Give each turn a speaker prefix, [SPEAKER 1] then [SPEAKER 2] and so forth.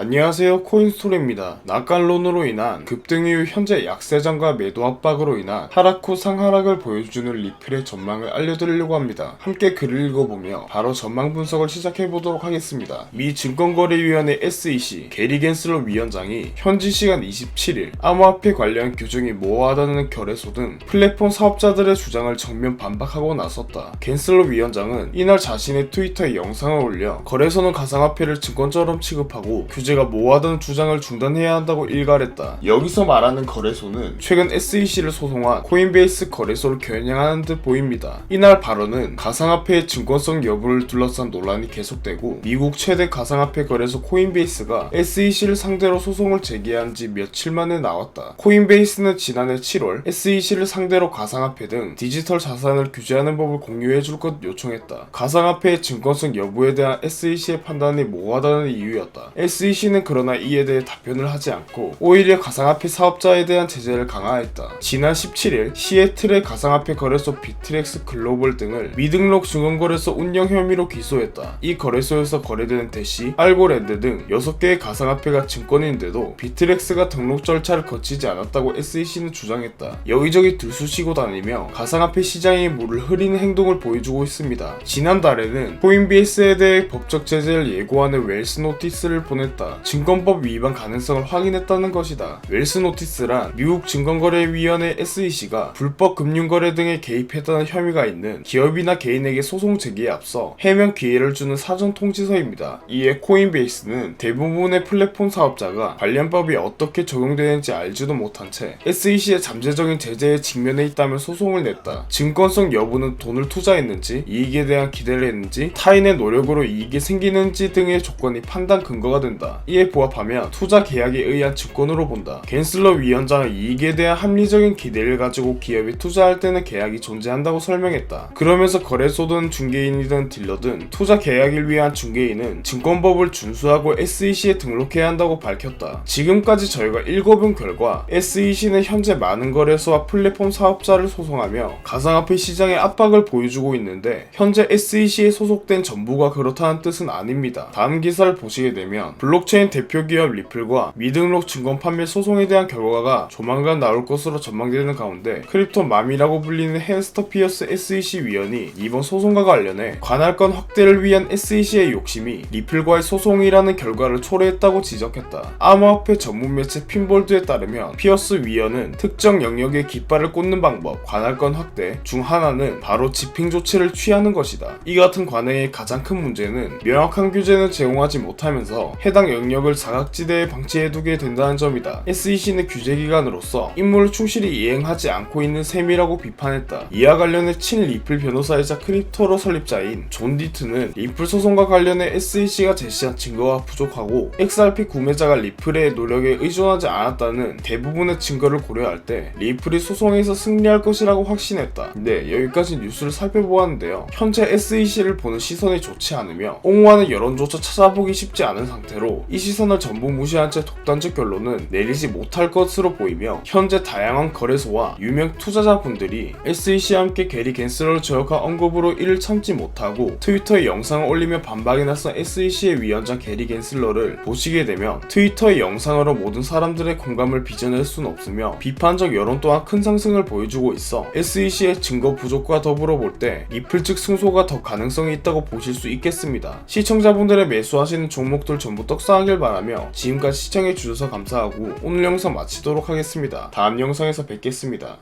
[SPEAKER 1] 안녕하세요 코인스토리입니다. 낙관론으로 인한 급등 이후 현재 약세장과 매도 압박으로 인한 하락 후 상하락을 보여주는 리플의 전망을 알려드리려고 합니다. 함께 글을 읽어보며 바로 전망 분석을 시작해보도록 하겠습니다. 미 증권거래위원회 SEC 게리 겐슬러 위원장이 현지 시간 27일 암호화폐 관련 규정이 모호하다는 결의소 등 플랫폼 사업자들의 주장을 정면 반박하고 나섰다. 겐슬러 위원장은 이날 자신의 트위터에 영상을 올려 거래소는 가상화폐를 증권처럼 취급하고 규제 가 모호하다는 주장을 중단해야 한다고 일갈했다. 여기서 말하는 거래소는 최근 SEC를 소송한 코인베이스 거래소를 겨냥하는 듯 보입니다. 이날 발언은 가상화폐의 증권성 여부를 둘러싼 논란이 계속되고 미국 최대 가상화폐 거래소 코인베이스가 SEC를 상대로 소송을 제기한 지 며칠 만에 나왔다. 코인베이스는 지난해 7월 SEC를 상대로 가상화폐 등 디지털 자산을 규제하는 법을 공유해 줄 것 요청했다. 가상화폐의 증권성 여부에 대한 SEC의 판단이 모호하다는 이유였다. SEC 는 그러나 이에 대해 답변을 하지 않고 오히려 가상화폐 사업자에 대한 제재를 강화했다. 지난 17일 시애틀의 가상화폐 거래소 비트렉스 글로벌 등을 미등록 증권거래소 운영 혐의로 기소했다. 이 거래소에서 거래되는 대시, 알고랜드 등 6개의 가상화폐가 증권인데도 비트렉스가 등록 절차를 거치지 않았다고 SEC는 주장했다. 여기저기 들쑤시고 다니며 가상화폐 시장의 물을 흐리는 행동을 보여주고 있습니다. 지난달에는 코인베이스에 대해 법적 제재를 예고하는 웰스 노티스를 보냈다. 증권법 위반 가능성을 확인했다는 것이다. 웰스 노티스란 미국 증권거래위원회 SEC가 불법 금융거래 등에 개입했다는 혐의가 있는 기업이나 개인에게 소송 제기에 앞서 해명 기회를 주는 사전 통지서입니다. 이에 코인베이스는 대부분의 플랫폼 사업자가 관련법이 어떻게 적용되는지 알지도 못한 채 SEC의 잠재적인 제재에 직면해 있다며 소송을 냈다. 증권성 여부는 돈을 투자했는지, 이익에 대한 기대를 했는지, 타인의 노력으로 이익이 생기는지 등의 조건이 판단 근거가 된다. 이에 부합하면 투자 계약에 의한 증권으로 본다. 겐슬러 위원장은 이익에 대한 합리적인 기대를 가지고 기업이 투자할 때는 계약이 존재한다고 설명했다. 그러면서 거래소든 중개인이든 딜러든 투자 계약을 위한 중개인은 증권법을 준수하고 SEC에 등록해야 한다고 밝혔다. 지금까지 저희가 읽어본 결과 SEC는 현재 많은 거래소와 플랫폼 사업자를 소송하며 가상화폐 시장에 압박을 보여주고 있는데 현재 SEC에 소속된 전부가 그렇다는 뜻은 아닙니다. 다음 기사를 보시게 되면 블록 체인 대표 기업 리플과 미등록 증권 판매 소송에 대한 결과가 조만간 나올 것으로 전망되는 가운데 크립토 맘이라고 불리는 헬스터 피어스 SEC 위원이 이번 소송과 관련해 관할권 확대를 위한 SEC의 욕심이 리플과의 소송이라는 결과를 초래했다고 지적했다. 암호화폐 전문 매체 핀볼드에 따르면 피어스 위원은 특정 영역에 깃발을 꽂는 방법, 관할권 확대 중 하나는 바로 집행 조치를 취하는 것이다. 이 같은 관행의 가장 큰 문제는 명확한 규제는 제공하지 못하면서 해당 영역 을 사각지대에 방치해두게 된다는 점이다. SEC는 규제기관으로서 임무를 충실히 이행하지 않고 있는 셈이라고 비판했다. 이와 관련해 친 리플 변호사이자 크립토로 설립자인 존 디트는 리플 소송과 관련해 SEC가 제시한 증거가 부족하고 XRP 구매자가 리플의 노력에 의존하지 않았다는 대부분의 증거를 고려할 때 리플이 소송에서 승리할 것이라고 확신했다. 네, 여기까지 뉴스를 살펴보았는데요. 현재 SEC를 보는 시선이 좋지 않으며 옹호하는 여론조차 찾아보기 쉽지 않은 상태로 이 시선을 전부 무시한 채 독단적 결론은 내리지 못할 것으로 보이며 현재 다양한 거래소와 유명 투자자분들이 SEC와 함께 게리 겐슬러를 저역한 언급으로 이를 참지 못하고 트위터에 영상을 올리며 반박에 나선 SEC의 위원장 게리 겐슬러를 보시게 되면 트위터의 영상으로 모든 사람들의 공감을 빚어낼 수는 없으며 비판적 여론 또한 큰 상승을 보여주고 있어 SEC의 증거 부족과 더불어 볼 때 리플 측 승소가 더 가능성이 있다고 보실 수 있겠습니다. 시청자분들의 매수하시는 종목들 전부 떡상 하길 바라며 지금까지 시청해주셔서 감사하고 오늘 영상 마치도록 하겠습니다. 다음 영상에서 뵙겠습니다.